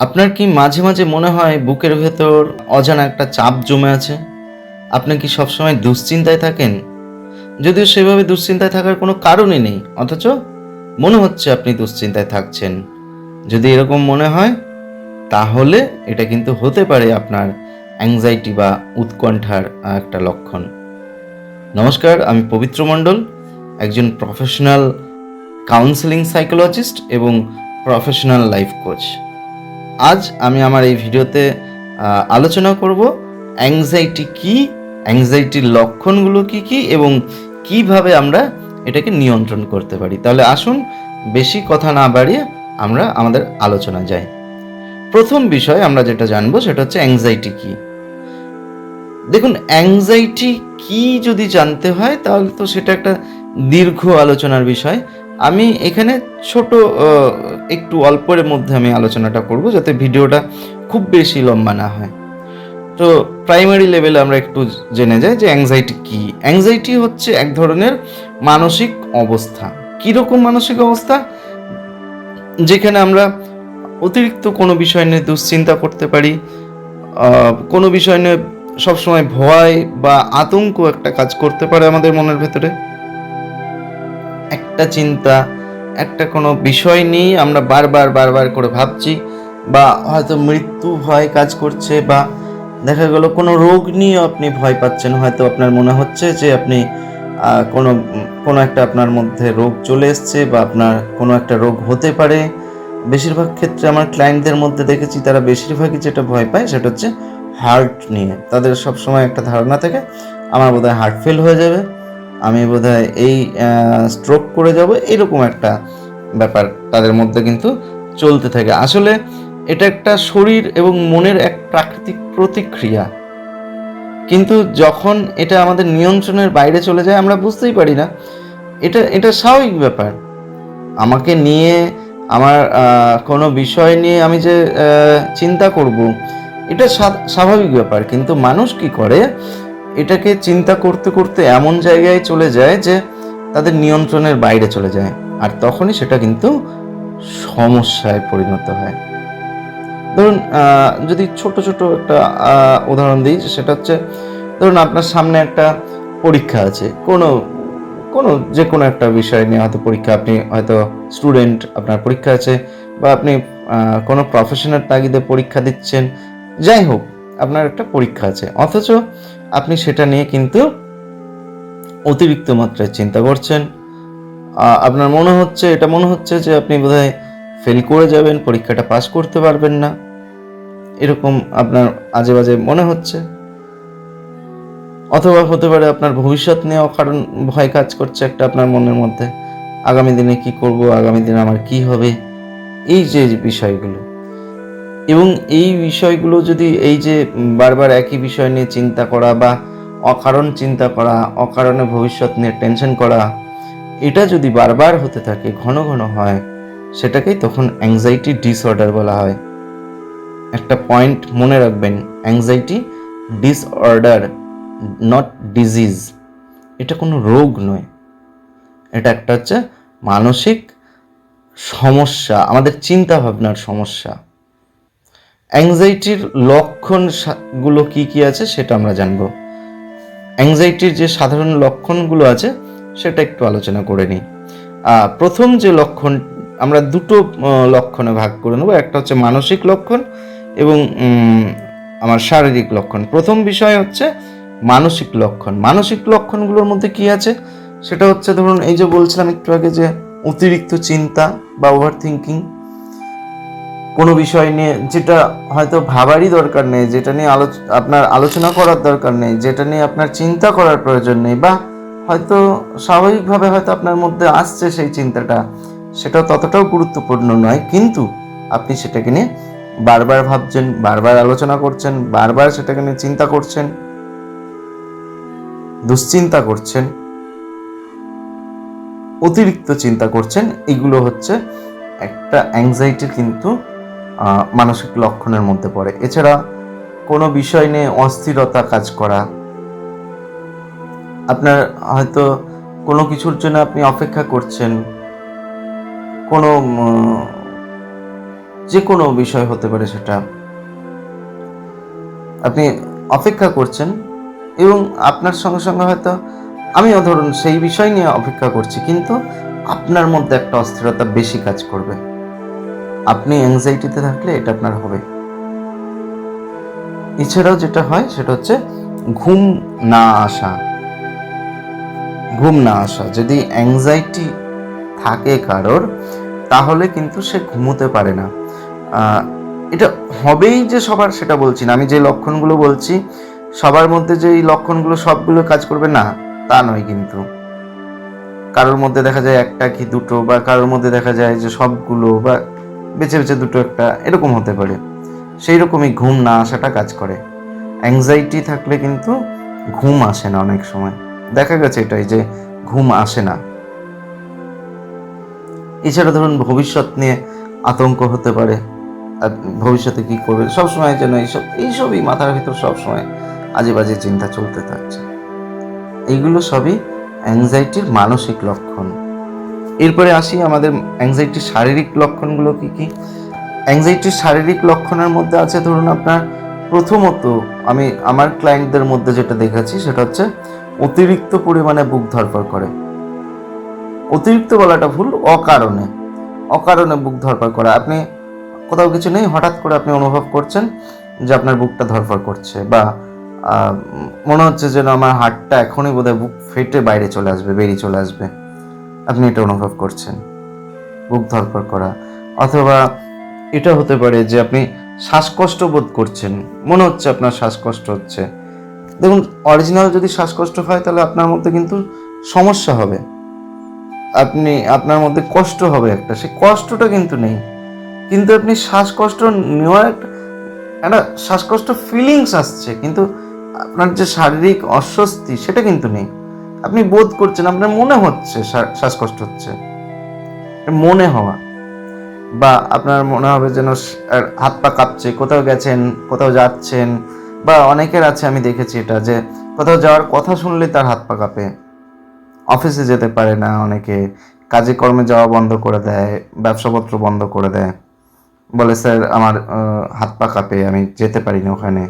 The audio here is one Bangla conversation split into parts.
আপনার কি মাঝে মাঝে মনে হয় বুকের ভেতর অজানা একটা চাপ জমে আছে? আপনি কি সবসময় দুশ্চিন্তায় থাকেন? যদিও সেভাবে দুশ্চিন্তায় থাকার কোনো কারণই নেই, অথচ মনে হচ্ছে আপনি দুশ্চিন্তায় থাকছেন। যদি এরকম মনে হয়, তাহলে এটা কিন্তু হতে পারে আপনার অ্যাংজাইটি বা উৎকণ্ঠার একটা লক্ষণ। নমস্কার, আমি পবিত্র মণ্ডল, একজন প্রফেশনাল কাউন্সেলিং সাইকোলজিস্ট এবং প্রফেশনাল লাইফ কোচ আজ আমি আমার এই ভিডিওতে আলোচনা করব অ্যাংজাইটি কি অ্যাংজাইটির লক্ষণগুলো কি কি এবং কীভাবে আমরা এটাকে নিয়ন্ত্রণ করতে পারি। তাহলে আসুন, বেশি কথা না বাড়িয়ে আমরা আমাদের আলোচনা যাই। প্রথম বিষয় আমরা যেটা জানব সেটা হচ্ছে অ্যাংজাইটি কি। দেখুন অ্যাংজাইটি কি যদি জানতে হয়, তাহলে তো সেটা একটা দীর্ঘ আলোচনার বিষয়। আমি এখানে ছোট একটু অল্পের মধ্যে আমি আলোচনাটা করব যাতে ভিডিওটা খুব বেশি লম্বা না হয়। তো প্রাইমারি লেভেলে আমরা একটু জেনে যাই যে অ্যাংজাইটি কি। অ্যাংজাইটি হচ্ছে এক ধরনের মানসিক অবস্থা। কীরকম মানসিক অবস্থা? যেখানে আমরা অতিরিক্ত কোনো বিষয় নিয়ে দুশ্চিন্তা করতে পারি কোনো বিষয় নিয়ে সবসময় ভয় বা আতঙ্ক একটা কাজ করতে পারে আমাদের মনের ভেতরে। একটা চিন্তা, একটা কোনো বিষয় নিয়ে আমরা বারবার বারবার করে ভাবছি বা হয়তো মৃত্যু ভয় কাজ করছে বা দেখা গেল কোনো রোগ নিয়ে আপনি ভয় পাচ্ছেন। হয়তো আপনার মনে হচ্ছে যে আপনি কোনো কোনো একটা আপনার মধ্যে রোগ চলে এসছে বা আপনার কোনো একটা রোগ হতে পারে। বেশিরভাগ ক্ষেত্রে আমার ক্লায়েন্টদের মধ্যে দেখেছি তারা বেশিরভাগই যেটা ভয় পায় সেটা হচ্ছে হার্ট নিয়ে। তাদের সবসময় একটা ধারণা থাকে, আমার বোধহয় হার্ট ফেল হয়ে যাবে। আমি বোধহয় এই স্ট্রোক করে যাব, এরকম একটা ব্যাপার তাদের মধ্যে কিন্তু চলতে থাকে। আসলে এটা একটা শরীর এবং মনের এক প্রাকৃতিক প্রতিক্রিয়া। কিন্তু যখন এটা আমাদের নিয়ন্ত্রণের বাইরে চলে যায়, আমরা বুঝতেই পারি না। এটা এটা স্বাভাবিক ব্যাপার। আমাকে নিয়ে, আমার কোনো বিষয় নিয়ে আমি যে চিন্তা করব, এটা স্বা- স্বাভাবিক ব্যাপার। কিন্তু মানুষ কি করে? এটাকে চিন্তা করতে করতে এমন জায়গায় চলে যায় যে তাদের নিয়ন্ত্রণের বাইরে চলে যায়। আর তখনই সেটা কিন্তু সমস্যায় পরিণত হয়। ধরুন যদি ছোট ছোট একটা উদাহরণ দিই, সেটা হচ্ছে, ধরুন আপনার সামনে একটা পরীক্ষা আছে। কোনো কোনো যে কোনো একটা বিষয় নিয়ে হয়তো পরীক্ষা, আপনি হয়তো স্টুডেন্ট, আপনার পরীক্ষা আছে, বা আপনি কোনো প্রফেশনের তাগিদে পরীক্ষা দিচ্ছেন। যাই হোক আপনার একটা পরীক্ষা আছে। অথচ আপনি সেটা নিয়ে কিন্তু অতিরিক্ত মাত্রায় চিন্তা করছেন। আপনার মনে হচ্ছে, এটা মনে হচ্ছে যে আপনি বোধহয় ফেল করে যাবেন, পরীক্ষাটা পাস করতে পারবেন না। এরকম আপনার আজে বাজে মনে হচ্ছে। অথবা হতে পারে আপনার ভবিষ্যৎ নিয়ে অকারণ ভয় কাজ করছে একটা আপনার মনের মধ্যে। আগামী দিনে কি করব, আগামী দিনে আমার কি হবে? এই যে বিষয়গুলো। এবং এই বিষয়গুলো যদি এই যে বারবার একই বিষয় নিয়ে চিন্তা করা বা অকারণ চিন্তা করা, অকারণে ভবিষ্যৎ নিয়ে টেনশন করা, এটা যদি বারবার হতে থাকে, ঘন ঘন হয়, সেটাকেই তখন অ্যাংজাইটি ডিসঅর্ডার বলা হয়। একটা পয়েন্ট মনে রাখবেন অ্যাংজাইটি ডিসঅর্ডার নট ডিজিজ এটা কোনো রোগ নয়। এটা একটা হচ্ছে মানসিক সমস্যা, আমাদের চিন্তা ভাবনার সমস্যা। অ্যাংজাইটির লক্ষণ সা- গুলো কি কি আছে সেটা আমরা জানব। অ্যাংজাইটির যে সাধারণ লক্ষণগুলো আছে সেটা একটু আলোচনা করে নিই। প্রথম যে লক্ষণ, আমরা দুটো লক্ষণে ভাগ করে নেব। একটা হচ্ছে মানসিক লক্ষণ এবং আমার শারীরিক লক্ষণ। প্রথম বিষয় হচ্ছে মানসিক লক্ষণ। মানসিক লক্ষণগুলোর মধ্যে কি আছে? সেটা হচ্ছে ধরুন, এই যে বলছিলাম একটু আগে যে অতিরিক্ত চিন্তা বা ওভার থিঙ্কিং কোনো বিষয় নিয়ে যেটা হয়তো ভাবারই দরকার নেই, যেটা নিয়ে আলোচ আপনার আলোচনা করার দরকার নেই, যেটা নিয়ে আপনার চিন্তা করার প্রয়োজন নেই বা হয়তো স্বাভাবিকভাবে হয়তো আপনার মধ্যে আসছে সেই চিন্তাটা সেটা ততটাও গুরুত্বপূর্ণ নয়, কিন্তু আপনি সেটাকে নিয়ে বারবার ভাবছেন, বারবার আলোচনা করছেন, বারবার সেটাকে নিয়ে চিন্তা করছেন, দুশ্চিন্তা করছেন, অতিরিক্ত চিন্তা করছেন, এগুলো হচ্ছে একটা অ্যাংজাইটির কিন্তু মানসিক লক্ষণের মধ্যে পড়ে। এছাড়া কোনো বিষয় নিয়ে অস্থিরতা কাজ করা, আপনার হয়তো কোনো কিছুর জন্য আপনি অপেক্ষা করছেন, কোনো যে কোনো বিষয় হতে পারে সেটা আপনি অপেক্ষা করছেন এবং আপনার সঙ্গে সঙ্গে হয়তো আমিও ধরুন সেই বিষয় নিয়ে অপেক্ষা করছি, কিন্তু আপনার মধ্যে একটা অস্থিরতা বেশি কাজ করবে। আপনি অ্যাংজাইটিতে থাকলে এটা আপনার হবে। এছাড়াও যেটা হয়, সেটা হচ্ছে ঘুম না আসা। ঘুম না আসা। যদি অ্যাংজাইটি থাকে কারোর, তাহলে কিন্তু সে ঘুমোতে পারে না। এটা হবেই যে সবার, সেটা বলছি না। আমি যে লক্ষণগুলো বলছি, সবার মধ্যে যে এই লক্ষণগুলো সবগুলো কাজ করবে, না, তা নয় কিন্তু। কারোর মধ্যে দেখা যায় একটা কি দুটো, বা কারোর মধ্যে দেখা যায় যে সবগুলো, বা বেছে বেছে দুটো একটা এরকম হতে পারে। সেই রকমই ঘুম না আসাটা কাজ করে। অ্যাংজাইটি থাকলে কিন্তু ঘুম আসে না অনেক সময়। দেখা গেছে এটাই যে ঘুম আসে না। এছাড়া ধরুন ভবিষ্যৎ নিয়ে আতঙ্ক হতে পারে। আর ভবিষ্যতে কি করবে? সবসময় যেন এইসব, এইসবই মাথার ভিতর সবসময় আজে বাজে চিন্তা চলতে থাকছে। এইগুলো সবই অ্যাংজাইটির মানসিক লক্ষণ। এরপরে আসি আমাদের অ্যাংজাইটির শারীরিক লক্ষণগুলো কি কি? অ্যাংজাইটির শারীরিক লক্ষণের মধ্যে আছে ধরুন আপনার প্রথমত আমি আমার ক্লায়েন্টদের মধ্যে যেটা দেখেছি সেটা হচ্ছে অতিরিক্ত পরিমাণে বুক ধরপড় করে। অতিরিক্ত বলাটা ভুল, অকারণে। অকারণে বুক ধরপড় করা। আপনি কোথাও কিছু নেই, হঠাৎ করে আপনি অনুভব করছেন যে আপনার বুকটা ধরপড় করছে বা মনে হচ্ছে যেন আমার হার্টটা এখনই বোধহয় বুক ফেটে বাইরে চলে আসবে, বেরিয়ে চলে আসবে। আপনি এটা অনুভব করছেন। বুক ধরপর করা। অথবা এটা হতে পারে যে আপনি শ্বাসকষ্ট বোধ করছেন। মনে হচ্ছে আপনার শ্বাসকষ্ট হচ্ছে। দেখুন অরিজিনাল যদি শ্বাসকষ্ট হয়, তাহলে আপনার মধ্যে কিন্তু সমস্যা হবে। আপনি, আপনার মধ্যে কষ্ট হবে একটা। সেই কষ্টটা কিন্তু নেই। কিন্তু আপনি শ্বাসকষ্ট নেওয়ার একটা শ্বাসকষ্ট ফিলিংস আসছে। কিন্তু আপনার যে শারীরিক অস্বস্তি, সেটা কিন্তু নেই। আপনি বোধ করছেন, আপনার মনে হচ্ছে শ্বা- শ্বাসকষ্ট হচ্ছে। মনে হওয়া। বা আপনার মনে হবে যেন হাত পা কাঁপছে, কোথাও গেছেন, কোথাও যাচ্ছেন, বা অনেকের আছে, আমি দেখেছি এটা, যে কোথাও যাওয়ার কথা শুনলে তার হাত পা কাঁপে। অফিসে যেতে পারে না অনেকে, কাজে কর্মে যাওয়া বন্ধ করে দেয়, ব্যবসাপত্র বন্ধ করে দেয়। বলে, স্যার, আমার হাত পা কাঁপে, আমি যেতে পারি না ওখানে,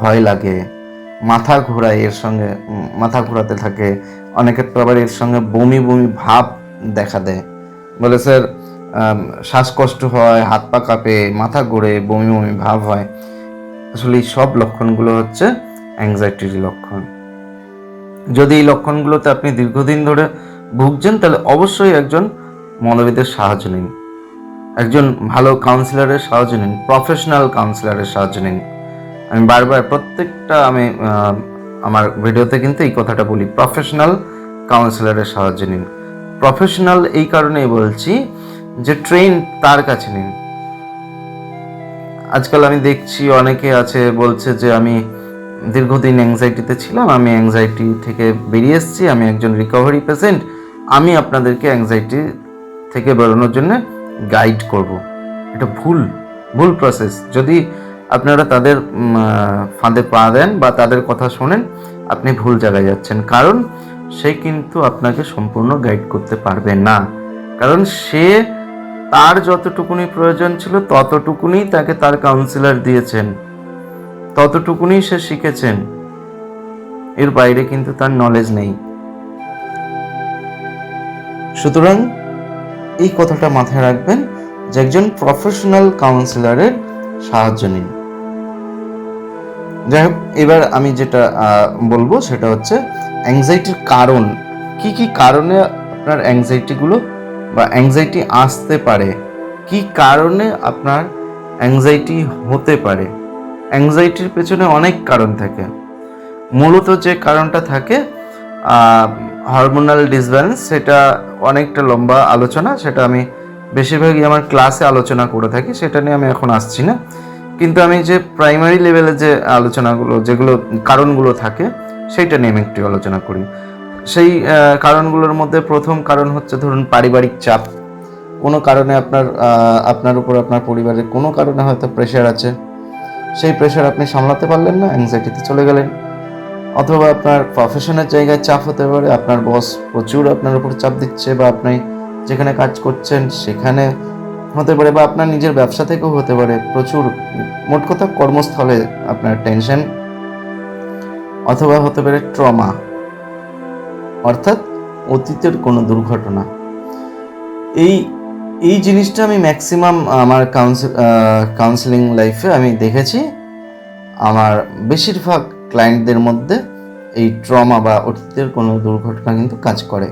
ভয় লাগে। মাথা ঘোরায় এর সঙ্গে মাথা ঘোরাতে থাকে। অনেকের তো আবার এর সঙ্গে বমি বমি ভাব দেখা দেয়। বলে, স্যার শ্বাসকষ্ট হয়, হাত পা কাঁপে, মাথা ঘোরে, বমি বমি ভাব হয়। আসলে এই সব লক্ষণগুলো হচ্ছে অ্যাংজাইটির লক্ষণ। যদি এই লক্ষণগুলোতে আপনি দীর্ঘদিন ধরে ভুগছেন, তাহলে অবশ্যই একজন মনোবিদের সাহায্য নিন। একজন ভালো কাউন্সিলরের সাহায্য নিন প্রফেশনাল কাউন্সিলরের সাহায্য নিন। আমি বারবার প্রত্যেকটা আমি আমার ভিডিওতে কিন্তু এই কথাটা বলি প্রফেশনাল কাউন্সিলরের সাহায্য নিন। প্রফেশনাল এই কারণেই বলছি যে ট্রেন তার কাছে নিন। আজকাল আমি দেখছি অনেকে আছে, বলছে যে আমি দীর্ঘদিন অ্যাংজাইটিতে ছিলাম, আমি অ্যাংজাইটি থেকে বেরিয়ে এসেছি, আমি একজন রিকভারি পেশেন্ট আমি আপনাদেরকে অ্যাংজাইটি থেকে বেরোনোর জন্য গাইড করব। এটা ভুল ভুল প্রসেস যদি আপনারা তাদের ফাঁদে পা দেন বা তাদের কথা শোনেন, আপনি ভুল জায়গায় যাচ্ছেন। কারণ সে কিন্তু আপনাকে সম্পূর্ণ গাইড করতে পারবে না। কারণ সে তার যতটুকুনি প্রয়োজন ছিল, ততটুকুনি তাকে তার কাউন্সিলর দিয়েছেন। ততটুকুনি সে শিখেছেন। এর বাইরে কিন্তু তার নলেজ নেই। সুতরাং এই কথাটা মাথায় রাখবেন যে একজন প্রফেশনাল কাউন্সিলরের সাহায্য নিন। যাই হোক এবার আমি যেটা বলব সেটা হচ্ছে অ্যাংজাইটির কারণ। কি কি কারণে আপনার অ্যাংজাইটিগুলো বা অ্যাংজাইটি আসতে পারে? কি কারণে আপনার অ্যাংজাইটি হতে পারে? অ্যাংজাইটির পেছনে অনেক কারণ থাকে। মূলত যে কারণটা থাকে হরমোনাল ডিসব্যালেন্স সেটা অনেকটা লম্বা আলোচনা, সেটা আমি বেশিরভাগই আমার ক্লাসে আলোচনা করে থাকি, সেটা নিয়ে আমি এখন আসছি না। কিন্তু আমি যে প্রাইমারি লেভেলে যে আলোচনাগুলো, যেগুলো কারণগুলো থাকে, সেইটা নিয়ে আমি একটু আলোচনা করি। সেই কারণগুলোর মধ্যে প্রথম কারণ হচ্ছে ধরুন পারিবারিক চাপ। কোনো কারণে আপনার আপনার উপর আপনার পরিবারের কোনো কারণে হয়তো প্রেশার আছে। সেই প্রেশার আপনি সামলাতে পারলেন না অ্যাংজাইটিতে চলে গেলেন। অথবা আপনার প্রফেশনের জায়গায় চাপ হতে পারে, আপনার বস প্রচুর আপনার উপর চাপ দিচ্ছে বা আপনি যেখানে কাজ করছেন, সেখানে হতে পারে বা আপনার নিজের ব্যবসা থেকেও হতে পারে। প্রচুর, মোট কথা কর্মস্থলে আপনার টেনশন অথবা হতে পারে ট্রমা অর্থাৎ অতীতের কোনো দুর্ঘটনা। এই এই জিনিসটা আমি ম্যাক্সিমাম আমার কাউন্সিল কাউন্সিলিং লাইফে আমি দেখেছি। আমার বেশিরভাগ ক্লায়েন্টদের মধ্যে এই ট্রমা বা অতীতের কোনো দুর্ঘটনা কিন্তু কাজ করে।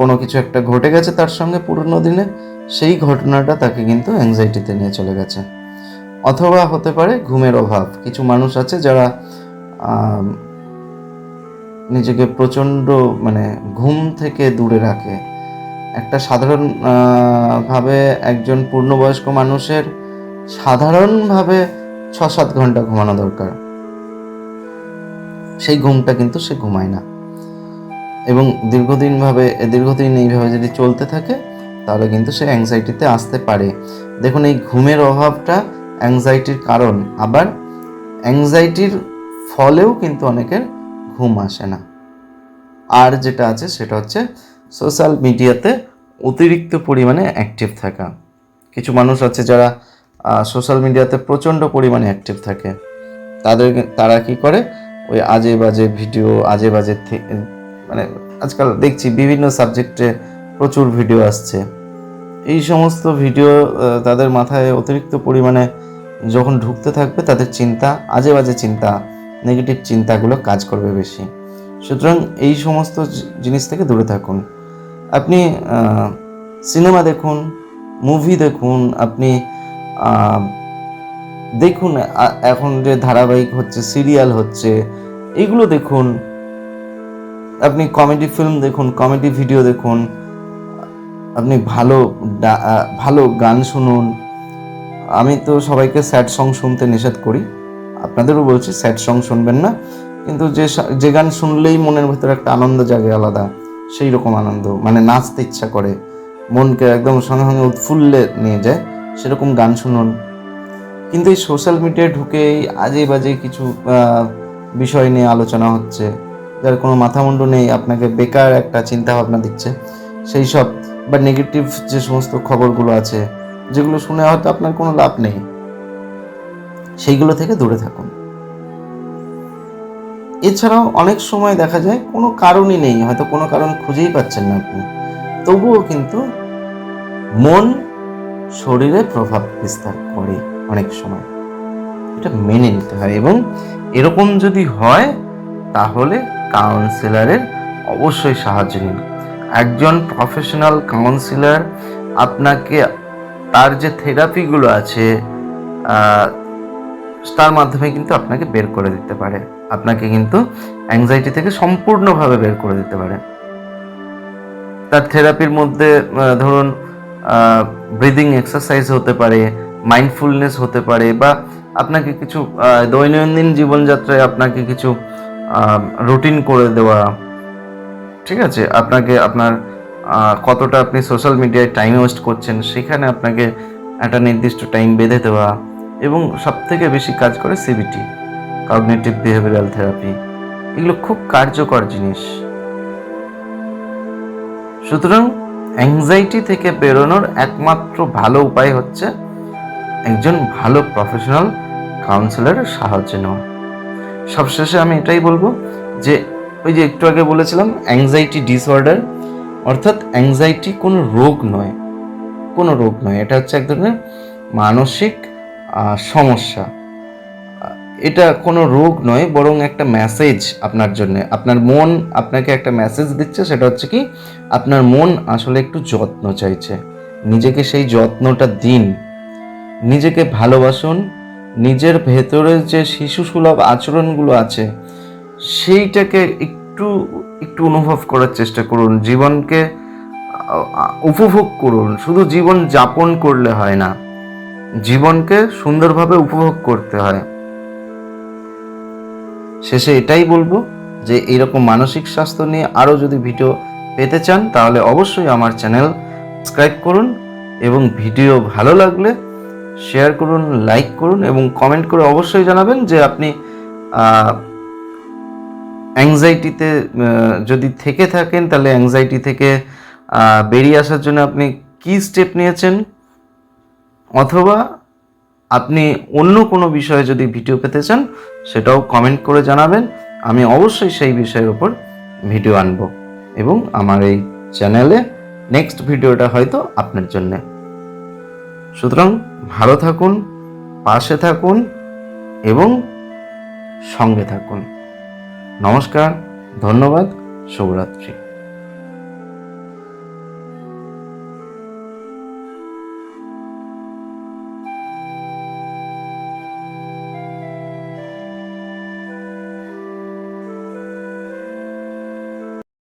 কোনো কিছু একটা ঘটে গেছে তার সঙ্গে পুরনো দিনে, সেই ঘটনাটা তাকে কিন্তু অ্যাংজাইটিতে নিয়ে চলে গেছে। অথবা হতে পারে ঘুমের অভাব। কিছু মানুষ আছে যারা নিজেকে প্রচণ্ড মানে ঘুম থেকে দূরে রাখে। একটা সাধারণ ভাবে একজন পূর্ণবয়স্ক মানুষের সাধারণভাবে ছ সাত ঘণ্টা ঘুমানো দরকার। সেই ঘুমটা কিন্তু সে ঘুমায় না। এবং দীর্ঘদিনভাবে দীর্ঘদিন এইভাবে যদি চলতে থাকে, তাহলে কিন্তু সে অ্যাংজাইটিতে আসতে পারে। দেখুন, এই ঘুমের অভাবটা অ্যাংজাইটির কারণ। আবার অ্যাংজাইটির ফলেও কিন্তু অনেকের ঘুম আসে না। আর যেটা আছে, সেটা হচ্ছে সোশ্যাল মিডিয়াতে অতিরিক্ত পরিমাণে অ্যাক্টিভ থাকা। কিছু মানুষ আছে যারা সোশ্যাল মিডিয়াতে প্রচণ্ড পরিমাণে অ্যাক্টিভ থাকে। তাদের, তারা কি করে? ওই আজে বাজে ভিডিও আজে বাজে মানে আজকাল দেখছি বিভিন্ন সাবজেক্টে প্রচুর ভিডিও আসছে। এই সমস্ত ভিডিও তাদের মাথায় অতিরিক্ত পরিমাণে যখন ঢুকতে থাকবে, তাদের চিন্তা, আজে বাজে চিন্তা নেগেটিভ চিন্তাগুলো কাজ করবে বেশি। সুতরাং এই সমস্ত জিনিস থেকে দূরে থাকুন। আপনি সিনেমা দেখুন মুভি দেখুন, আপনি দেখুন এখন যে ধারাবাহিক হচ্ছে সিরিয়াল হচ্ছে এইগুলো দেখুন আপনি কমেডি ফিল্ম দেখুন কমেডি ভিডিও দেখুন, আপনি ভালো ভালো গান শুনুন। আমি তো সবাইকে স্যাড সং শুনতে নিষেধ করি। আপনাদেরও বলছি স্যাড সং শুনবেন না। কিন্তু যে যে গান শুনলেই মনের ভেতরে একটা আনন্দ জাগে আলাদা। সেই রকম আনন্দ মানে নাচতে ইচ্ছা করে। মনকে একদম সঙ্গে সঙ্গে উৎফুল্লে নিয়ে যায়, সেরকম গান শুনুন। কিন্তু এই সোশ্যাল মিডিয়ায় ঢুকে আজে বাজে কিছু বিষয় নিয়ে আলোচনা হচ্ছে। যার কোনো মাথামুন্ডু নেই, আপনাকে বেকার একটা চিন্তা ভাবনা দিচ্ছে। সেই সব বা নেগেটিভ যে সমস্ত খবরগুলো আছে, যেগুলো শুনে হয়তো আপনার কোনো লাভ নেই, সেইগুলো থেকে দূরে থাকুন। এছাড়াও অনেক সময় দেখা যায় কোনো কারণই নেই, হয়তো কোনো কারণ খুঁজেই পাচ্ছেন না আপনি। তবুও কিন্তু মন শরীরে প্রভাব বিস্তার করে অনেক সময়। এটা মেনে নিতে হয় এবং এরকম যদি হয়, তাহলে কাউন্সিলরের অবশ্যই সাহায্য নিন। একজন প্রফেশনাল কাউন্সিলার আপনাকে তার যে থেরাপিগুলো আছে তার মাধ্যমে কিন্তু আপনাকে বের করে দিতে পারে। আপনাকে কিন্তু অ্যাংজাইটি থেকে সম্পূর্ণভাবে বের করে দিতে পারে। তার থেরাপির মধ্যে ধরুন ব্রিদিং এক্সারসাইজ হতে পারে মাইন্ডফুলনেস হতে পারে বা আপনাকে কিছু দৈনন্দিন জীবনযাত্রায় আপনাকে কিছু রুটিন করে দেওয়া। ঠিক আছে? আপনাকে আপনার কতটা আপনি সোশ্যাল মিডিয়ায় টাইম ওয়েস্ট করছেন, সেখানে আপনাকে একটা নির্দিষ্ট টাইম বেঁধে দেওয়া এবং সব থেকে বেশি কাজ করে সিবিটি কগনিটিভ বিহেভিয়ারাল থেরাপি এগুলো খুব কার্যকর জিনিস। সুতরাং অ্যাংজাইটি থেকে বেরোনোর একমাত্র ভালো উপায় হচ্ছে একজন ভালো প্রফেশনাল কাউন্সিলরের সাহায্য নেওয়া। সবশেষে আমি এটাই বলব যে ওই যে একটু আগে বলেছিলাম অ্যাংজাইটি ডিসঅর্ডার অর্থাৎ অ্যাংজাইটি কোনো রোগ নয়। কোনো রোগ নয়। এটা হচ্ছে এক ধরনের মানসিক সমস্যা। এটা কোনো রোগ নয়, বরং একটা মেসেজ আপনার জন্য। আপনার মন আপনাকে একটা মেসেজ দিচ্ছে, সেটা হচ্ছে কি, আপনার মন আসলে একটু যত্ন চাইছে। নিজেকে সেই যত্নটা দিন। নিজেকে ভালোবাসুন নিজের ভেতরে যে শিশু সুলভ আচরণগুলো আছে, সেইটাকে একটু একটু অনুভব করার চেষ্টা করুন। জীবনকে উপভোগ করুন। শুধু জীবন যাপন করলে হয় না, জীবনকে সুন্দরভাবে উপভোগ করতে হয়। শেষে এটাই বলব যে এইরকম মানসিক স্বাস্থ্য নিয়ে আরও যদি ভিডিও পেতে চান, তাহলে অবশ্যই আমার চ্যানেল সাবস্ক্রাইব করুন এবং ভিডিও ভালো লাগলে শেয়ার করুন, লাইক করুন এবং কমেন্ট করে অবশ্যই জানাবেন যে আপনি অ্যাংজাইটিতে যদি থেকে থাকেন তাহলে অ্যাংজাইটি থেকে বেরিয়ে আসার জন্য আপনি কী স্টেপ নিয়েছেন? অথবা আপনি অন্য কোনো বিষয়ে যদি ভিডিও পেতে চান, সেটাও কমেন্ট করে জানাবেন। আমি অবশ্যই সেই বিষয়ের ওপর ভিডিও আনব এবং আমার এই চ্যানেলে নেক্সট ভিডিওটা হয়তো আপনার জন্যে। সুতরাং ভালো থাকুন পাশে থাকুন এবং সঙ্গে থাকুন। নমস্কার ধন্যবাদ শুভরাত্রি।